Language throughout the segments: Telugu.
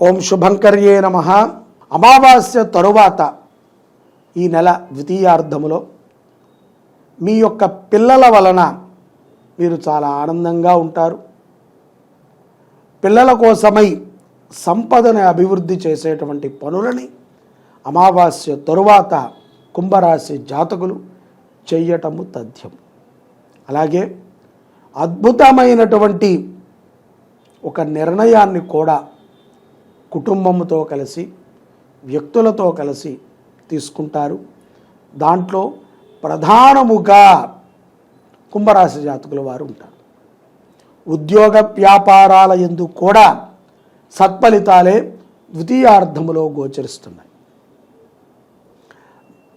ఓం శుభంకర్యే నమ. అమావాస్య తరువాత ఈ నెల ద్వితీయార్థములో మీ యొక్క పిల్లల వలన మీరు చాలా ఆనందంగా ఉంటారు. పిల్లల కోసమై సంపదను అభివృద్ధి చేసేటువంటి పనులని అమావాస్య తరువాత కుంభరాశి జాతకులు చెయ్యటము తథ్యం. అలాగే అద్భుతమైనటువంటి ఒక నిర్ణయాన్ని కూడా కుటుంబంతో కలిసి వ్యక్తులతో కలిసి తీసుకుంటారు. దాంట్లో ప్రధానముగా కుంభరాశి జాతకుల వారు ఉంటారు. ఉద్యోగ వ్యాపారాల ఎందు కూడా సత్ఫలితాలే ద్వితీయార్థములో గోచరిస్తున్నాయి.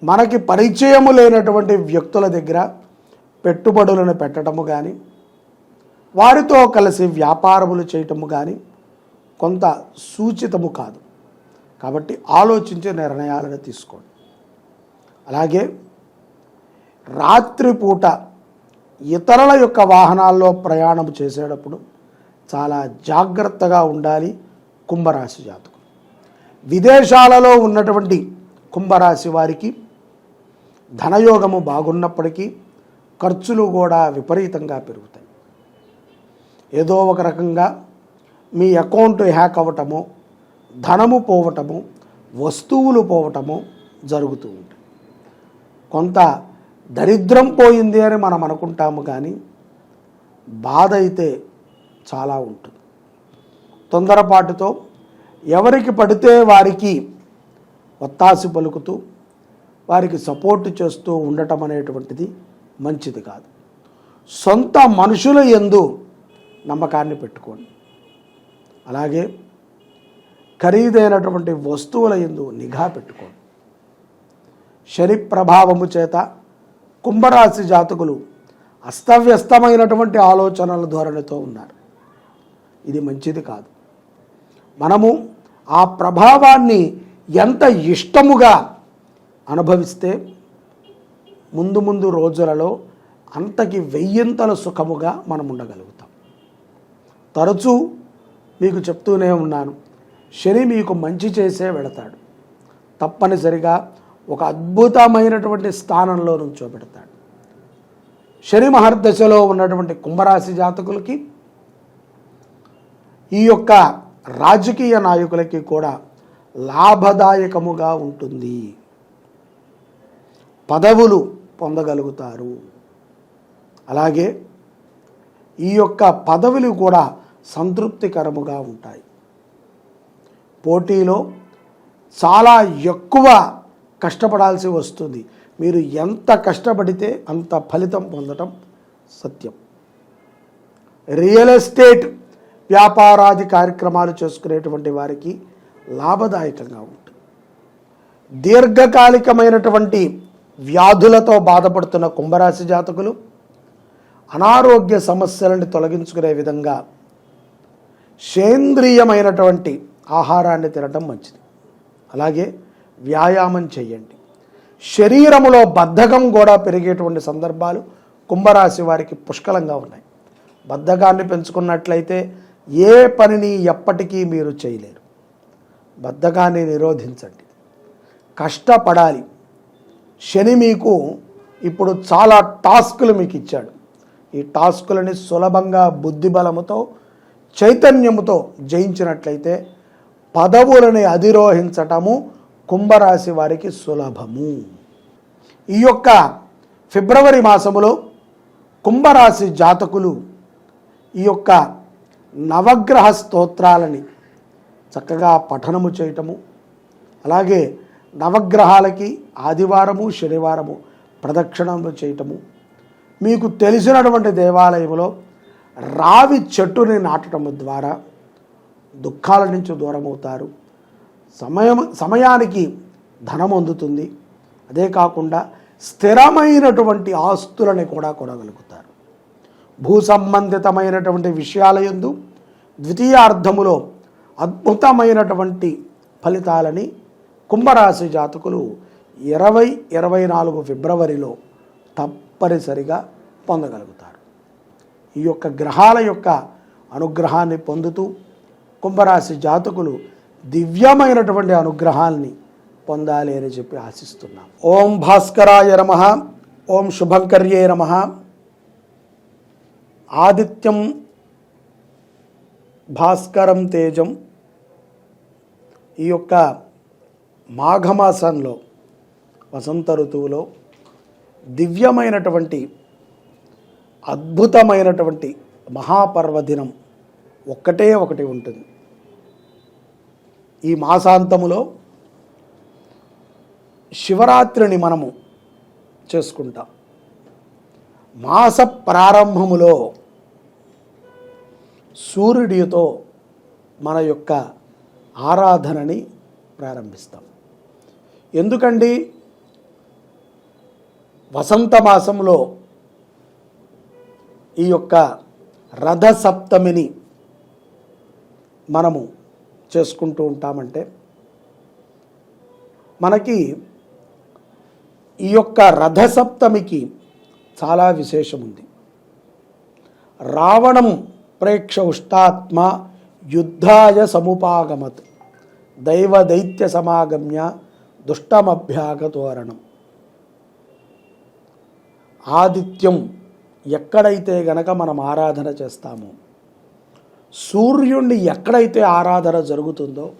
మనకి పరిచయము లేనటువంటి వ్యక్తుల దగ్గర పెట్టుబడులను పెట్టడము కానీ వారితో కలిసి వ్యాపారములు చేయటము కానీ కొంత సూచితము కాదు. కాబట్టి ఆలోచించే నిర్ణయాలను తీసుకోండి. అలాగే రాత్రిపూట ఇతరుల యొక్క వాహనాల్లో ప్రయాణం చేసేటప్పుడు చాలా జాగ్రత్తగా ఉండాలి కుంభరాశి జాతకులు. విదేశాలలో ఉన్నటువంటి కుంభరాశి వారికి ధనయోగము బాగున్నప్పటికీ ఖర్చులు కూడా విపరీతంగా పెరుగుతాయి. ఏదో ఒక రకంగా మీ అకౌంట్ హ్యాక్ అవ్వటము ధనము పోవటము వస్తువులు పోవటము జరుగుతూ ఉంటాయి కొంత దరిద్రం పోయింది అని మనం అనుకుంటాము కానీ బాధ అయితే చాలా ఉంటుంది. తొందరపాటుతో ఎవరికి పడితే వారికి ఒత్తాసి పలుకుతూ వారికి సపోర్ట్ చేస్తూ ఉండటం అనేటువంటిది మంచిది కాదు. సొంత మనుషుల ఎందు నమ్మకాన్ని పెట్టుకోండి. అలాగే ఖరీదైనటువంటి వస్తువుల ఎందు నిఘా పెట్టుకోండి. శని ప్రభావము చేత కుంభరాశి జాతకులు అస్తవ్యస్తమైనటువంటి ఆలోచనల ధోరణితో ఉన్నారు. ఇది మంచిది కాదు. మనము ఆ ప్రభావాన్ని ఎంత ఇష్టముగా అనుభవిస్తే ముందు ముందు రోజులలో అంతకి వెయ్యింతల సుఖముగా మనం ఉండగలుగుతాం తరచూ మీకు చెప్తూనే ఉన్నాను. శని మీకు మంచి చేసే వెళతాడు తప్పనిసరిగా ఒక అద్భుతమైనటువంటి స్థానంలో నుంచోబెడతాడు శని మహర్దశలో ఉన్నటువంటి కుంభరాశి జాతకులకి ఈ యొక్క రాజకీయ నాయకులకి కూడా లాభదాయకముగా ఉంటుంది. పదవులు పొందగలుగుతారు. అలాగే ఈ యొక్క పదవులు కూడా సంతృప్తికరముగా ఉంటాయి. పోటీలో చాలా ఎక్కువ కష్టపడాల్సి వస్తుంది. మీరు ఎంత కష్టపడితే అంత ఫలితం పొందటం సత్యం. రియల్ ఎస్టేట్ వ్యాపారాది కార్యక్రమాలు చేసుకునేటువంటి వారికి లాభదాయకంగా ఉంటుంది. దీర్ఘకాలికమైనటువంటి వ్యాధులతో బాధపడుతున్న కుంభరాశి జాతకులు అనారోగ్య సమస్యలను తొలగించుకునే విధంగా సేంద్రియమైనటువంటి ఆహారాన్ని తినటం మంచిది. అలాగే వ్యాయామం చేయండి. శరీరములో బద్ధకం కూడా పెరిగేటువంటి సందర్భాలు కుంభరాశి వారికి పుష్కలంగా ఉన్నాయి. బద్ధకాన్ని పెంచుకున్నట్లయితే ఏ పనిని ఎప్పటికీ మీరు చేయలేరు. బద్ధకాన్ని నిరోధించండి. కష్టపడాలి. శని మీకు ఇప్పుడు చాలా టాస్కులు మీకు ఇచ్చాడు. ఈ టాస్కులని సులభంగా బుద్ధిబలముతో చైతన్యముతో జయించినట్లయితే పదవులని అధిరోహించటము కుంభరాశి వారికి సులభము. ఈ యొక్క ఫిబ్రవరి మాసములో కుంభరాశి జాతకులు ఈ యొక్క నవగ్రహ స్తోత్రాలని చక్కగా పఠనము చేయటము అలాగే నవగ్రహాలకి ఆదివారము శనివారము ప్రదక్షిణములు చేయటము మీకు తెలిసినటువంటి దేవాలయంలో రావి చెట్టుని నాటడం ద్వారా దుఃఖాల నుంచి దూరమవుతారు. సమయం సమయానికి ధనం అందుతుంది. అదే కాకుండా స్థిరమైనటువంటి ఆస్తులని కూడా కొనగలుగుతారు. భూ సంబంధితమైనటువంటి విషయాల యందు ద్వితీయార్థములో అద్భుతమైనటువంటి ఫలితాలని కుంభరాశి జాతకులు ఇరవై ఇరవై నాలుగు ఫిబ్రవరిలో తప్పనిసరిగా పొందగలుగుతారు. ఈ యొక్క గ్రహాల యొక్క అనుగ్రహాన్ని పొందుతూ కుంభరాశి జాతకులు దివ్యమైనటువంటి అనుగ్రహాల్ని పొందాలి అని చెప్పి ఆశిస్తున్నాం. ఓం భాస్కరాయ నమ. ఓం శుభంకర్యే నమ. ఆదిత్యం భాస్కరం తేజం ఈ యొక్క మాఘమాసంలో వసంత ఋతువులో దివ్యమైనటువంటి అద్భుతమైనటువంటి మహాపర్వదినం ఒక్కటే ఒకటి ఉంటుంది. ఈ మాసాంతములో శివరాత్రిని మనము చేసుకుంటాం. మాస ప్రారంభములో సూర్యుడితో మన యొక్క ఆరాధనని ప్రారంభిస్తాం. ఎందుకండి? వసంత మాసంలో ఈ యొక్క రథసప్తమిని మనము చేసుకుంటూ ఉంటామంటే మనకి ఈ యొక్క రథసప్తమికి చాలా విశేషం ఉంది రావణం ప్రేక్ష ఉష్టాత్మ యుద్ధాయ సముపాగమత్ దైవ దైత్య సమాగమ్య దుష్టమభ్యాగతోరణం. ఆదిత్యం ఎక్కడైతే గనక మనం ఆరాధన చేస్తామో సూర్యుణ్ణి ఎక్కడైతే ఆరాధన జరుగుతుందో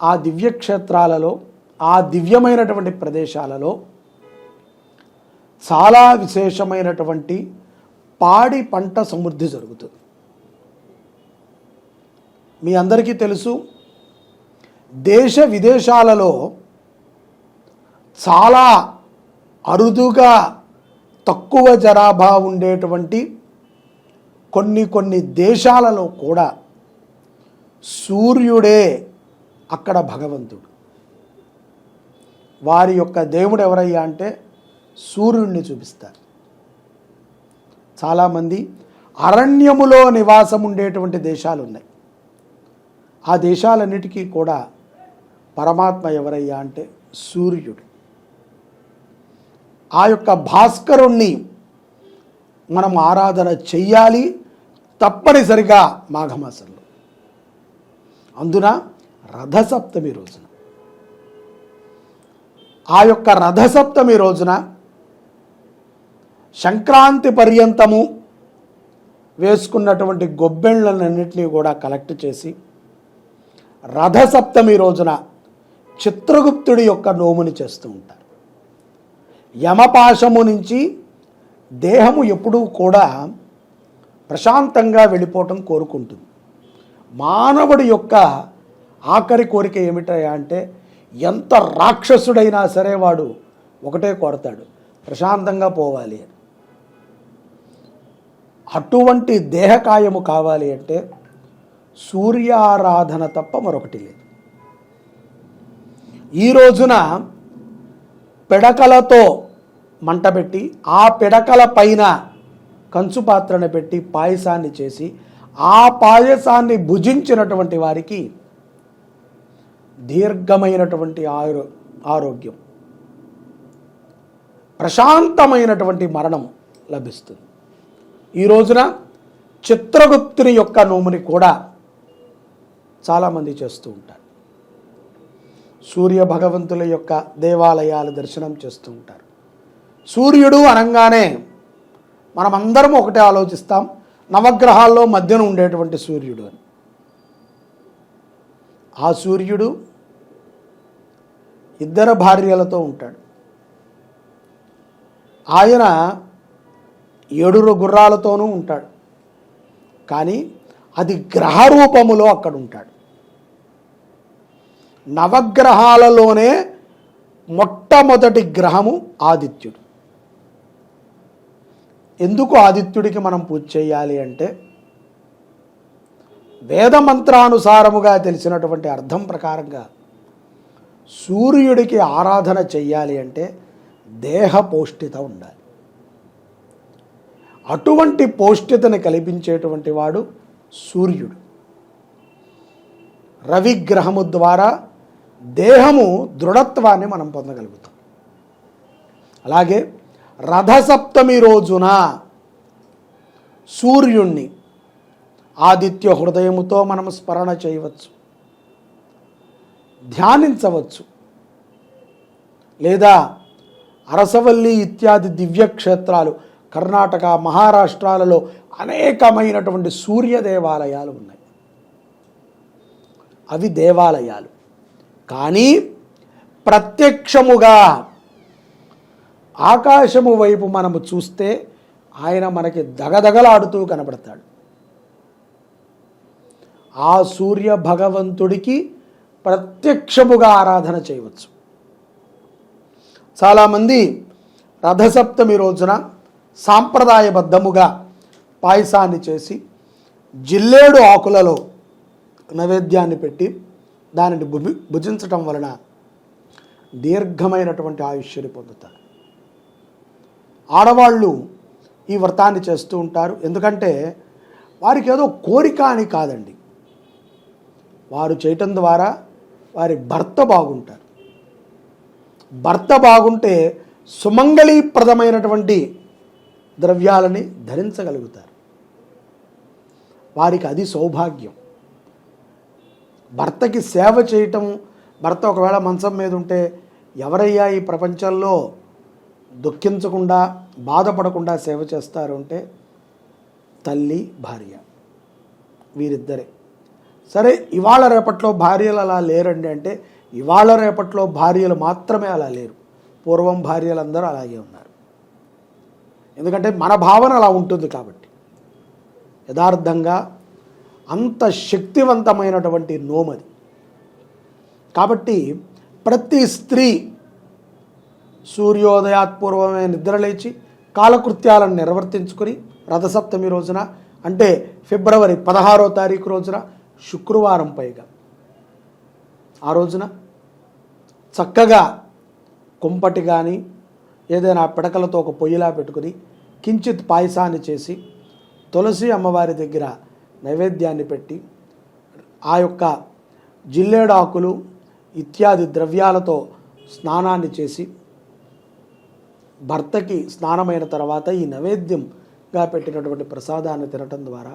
ఆ దివ్యక్షేత్రాలలో ఆ దివ్యమైనటువంటి ప్రదేశాలలో చాలా విశేషమైనటువంటి పాడి పంట సమృద్ధి జరుగుతుంది. మీ అందరికీ తెలుసు దేశ విదేశాలలో చాలా అరుదుగా తక్కువ జనాభా ఉండేటువంటి కొన్ని కొన్ని దేశాలలో కూడా సూర్యుడే అక్కడ భగవంతుడు. వారి యొక్క దేవుడు ఎవరయ్యా అంటే సూర్యుడిని చూపిస్తారు. చాలామంది అరణ్యములో నివాసం ఉండేటువంటి దేశాలు ఉన్నాయి. ఆ దేశాలన్నిటికీ కూడా పరమాత్మ ఎవరయ్యా అంటే సూర్యుడు. ఆ యొక్క భాస్కరుణ్ణి మనం ఆరాధన చెయ్యాలి తప్పనిసరిగా మాఘమాసంలో. అందున రథసప్తమి రోజున. ఆ యొక్క రథసప్తమి రోజున సంక్రాంతి పర్యంతము వేసుకున్నటువంటి గొబ్బెళ్ళనన్నింటినీ కూడా కలెక్ట్ చేసి రథసప్తమి రోజున చిత్రగుప్తుడి యొక్క నోముని చేస్తూ ఉంటారు. యమపాశము నుంచి దేహము ఎప్పుడూ కూడా ప్రశాంతంగా వెళ్ళిపోవటం కోరుకుంటుంది. మానవుడి యొక్క ఆఖరి కోరిక ఏమిటయా అంటే ఎంత రాక్షసుడైనా సరే వాడు ఒకటే కోరతాడు ప్రశాంతంగా పోవాలి అని. అటువంటి దేహకాయము కావాలి అంటే సూర్యారాధన తప్ప మరొకటి లేదు. ఈ రోజున పిడకలతో మంట పెట్టి ఆ పిడకల పైన కంచు పాత్రను పెట్టి పాయసాన్ని చేసి ఆ పాయసాన్ని భుజించినటువంటి వారికి దీర్ఘమైనటువంటి ఆరో ఆరోగ్యం. ప్రశాంతమైనటువంటి మరణం లభిస్తుంది. ఈ రోజున చిత్రగుప్తుని యొక్క నోముని కూడా చాలామంది చేస్తూ ఉంటారు. సూర్య భగవంతుల యొక్క దేవాలయాలు దర్శనం చేస్తూ ఉంటారు. సూర్యుడు అనగానే మనమందరం ఒకటే ఆలోచిస్తాం నవగ్రహాల్లో మధ్యన ఉండేటువంటి సూర్యుడు అని. ఆ సూర్యుడు ఇద్దరు భార్యలతో ఉంటాడు. ఆయన ఏడురు గుర్రాలతోనూ ఉంటాడు. కానీ అది గ్రహ రూపములో అక్కడ ఉంటాడు. నవగ్రహాలలోనే మొట్టమొదటి గ్రహము ఆదిత్యుడు. ఎందుకు ఆదిత్యుడికి మనం పూజ చేయాలి అంటే వేద మంత్రానుసారముగా తెలిసినటువంటి అర్థం ప్రకారంగా సూర్యుడికి ఆరాధన చెయ్యాలి అంటే దేహ పౌష్టిత ఉండాలి. అటువంటి పౌష్టితను కల్పించేటువంటి వాడు సూర్యుడు. రవిగ్రహము ద్వారా దేహము దృఢత్వాన్ని మనం పొందగలుగుతాం. అలాగే రథసప్తమి రోజున సూర్యుణ్ణి ఆదిత్య హృదయముతో మనం స్మరణ చేయవచ్చు. ధ్యానించవచ్చు. లేదా అరసవల్లి ఇత్యాది దివ్యక్షేత్రాలు కర్ణాటక మహారాష్ట్రాలలో అనేకమైనటువంటి సూర్య దేవాలయాలు ఉన్నాయి. అవి దేవాలయాలు. కానీ ప్రత్యక్షముగా ఆకాశము వైపు మనము చూస్తే ఆయన మనకి దగదగలాడుతూ కనబడతాడు. ఆ సూర్య భగవంతుడికి ప్రత్యక్షముగా ఆరాధన చేయవచ్చు. చాలామంది రథసప్తమి రోజున సాంప్రదాయబద్ధముగా పాయసాన్ని చేసి జిల్లేడు ఆకులలో నైవేద్యాన్ని పెట్టి దానిని భుజి భుజించటం వలన దీర్ఘమైనటువంటి ఆయుష్యని పొందుతారు. ఆడవాళ్ళు ఈ వ్రతాన్ని చేస్తూ ఉంటారు. ఎందుకంటే వారికి ఏదో కోరిక అని కాదండి. వారు చేయటం ద్వారా వారి భర్త బాగుంటారు. భర్త బాగుంటే సుమంగళీప్రదమైనటువంటి ద్రవ్యాలని ధరించగలుగుతారు. వారికి అది సౌభాగ్యం. భర్తకి సేవ చేయటం భర్త ఒకవేళ మంచం మీద ఉంటే ఎవరయ్యా ఈ ప్రపంచంలో దుఃఖించకుండా బాధపడకుండా సేవ చేస్తారు అంటే తల్లి భార్య. వీరిద్దరే. సరే ఇవాళ రేపట్లో భార్యలు అలా లేరండి అంటే ఇవాళ రేపట్లో భార్యలు మాత్రమే అలా లేరు. పూర్వం భార్యలందరూ అలాగే ఉన్నారు. ఎందుకంటే మన భావన అలా ఉంటుంది కాబట్టి. యథార్థంగా అంత శక్తివంతమైనటువంటి నోమది. కాబట్టి ప్రతి స్త్రీ సూర్యోదయాత్పూర్వమే నిద్రలేచి కాలకృత్యాలను నిర్వర్తించుకొని రథసప్తమి రోజున అంటే ఫిబ్రవరి పదహారో తారీఖు రోజున శుక్రవారం పైగా. ఆ రోజున చక్కగా కుంపటి కానీ ఏదైనా పిడకలతో ఒక పొయ్యిలా పెట్టుకుని కించిత్ పాయసాన్ని చేసి తులసి అమ్మవారి దగ్గర నైవేద్యాన్ని పెట్టి ఆ యొక్క జిల్లేడాకులు ఇత్యాది ద్రవ్యాలతో స్నానాన్ని చేసి భర్తకి స్నానమైన తర్వాత ఈ నైవేద్యంగా పెట్టినటువంటి ప్రసాదాన్ని తినటం ద్వారా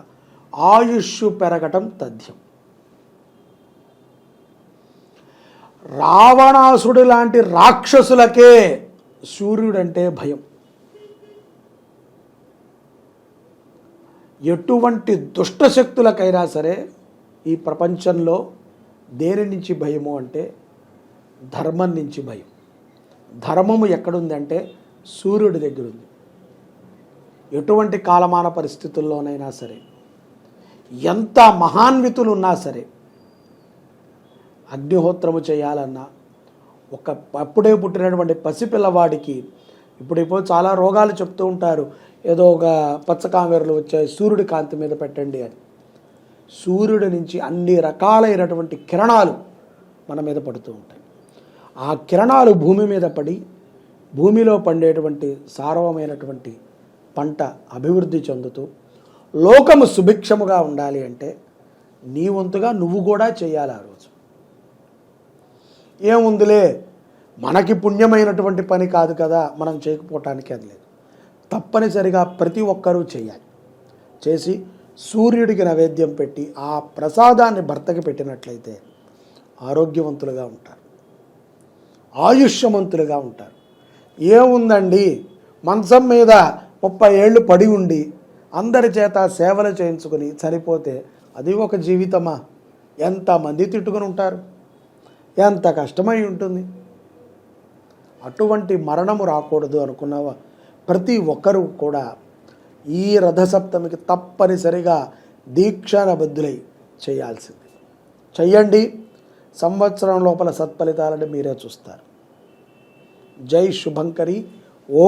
ఆయుష్ పెరగటం తథ్యం. రావణాసుడు లాంటి రాక్షసులకే సూర్యుడంటే భయం. ఎటువంటి దుష్టశక్తులకైనా సరే ఈ ప్రపంచంలో దేని నుంచి భయము అంటే ధర్మం నుంచి భయం. ధర్మము ఎక్కడుందంటే సూర్యుడి దగ్గర ఉంది ఎటువంటి కాలమాన పరిస్థితుల్లోనైనా సరే ఎంత మహాన్వితులు ఉన్నా సరే అగ్నిహోత్రము చేయాలన్నా ఒక అప్పుడే పుట్టినటువంటి పసిపిల్లవాడికి ఇప్పుడు ఇప్పుడు చాలా రోగాలు చెప్తూ ఉంటారు ఏదో ఒక పచ్చకామెరలు వచ్చాయి సూర్యుడి కాంతి మీద పెట్టండి అని. సూర్యుడి నుంచి అన్ని రకాలైనటువంటి కిరణాలు మన మీద పడుతూ ఉంటాయి. ఆ కిరణాలు భూమి మీద పడి భూమిలో పండేటువంటి సారవమైనటువంటి పంట అభివృద్ధి చెందుతూ లోకము సుభిక్షముగా ఉండాలి అంటే నీ వంతుగా నువ్వు కూడా చేయాలి ఆ రోజు. ఏముందిలే? మనకి పుణ్యమైనటువంటి పని కాదు కదా మనం చేయకపోవటానికి అది లేదు. తప్పనిసరిగా ప్రతి ఒక్కరూ చేయాలి. చేసి సూర్యుడికి నైవేద్యం పెట్టి ఆ ప్రసాదాన్ని భర్తకి పెట్టినట్లయితే ఆరోగ్యవంతులుగా ఉంటారు. ఆయుష్యవంతులుగా ఉంటారు. ఏముందండి? మంచం మీద ముప్పై ఏళ్ళు పడి ఉండి అందరి చేత సేవలు చేయించుకుని చనిపోతే అది ఒక జీవితమా? ఎంతమంది తిట్టుకుని ఉంటారు? ఎంత కష్టమై ఉంటుంది? అటువంటి మరణము రాకూడదు అనుకున్నావా? ప్రతి ఒక్కరూ కూడా ఈ రథసప్తమికి తప్పనిసరిగా దీక్షానబద్ధులై చేయాల్సింది. చెయ్యండి. సంవత్సరం లోపల సత్ఫలితాలని మీరే చూస్తారు. జై శుభంకరి.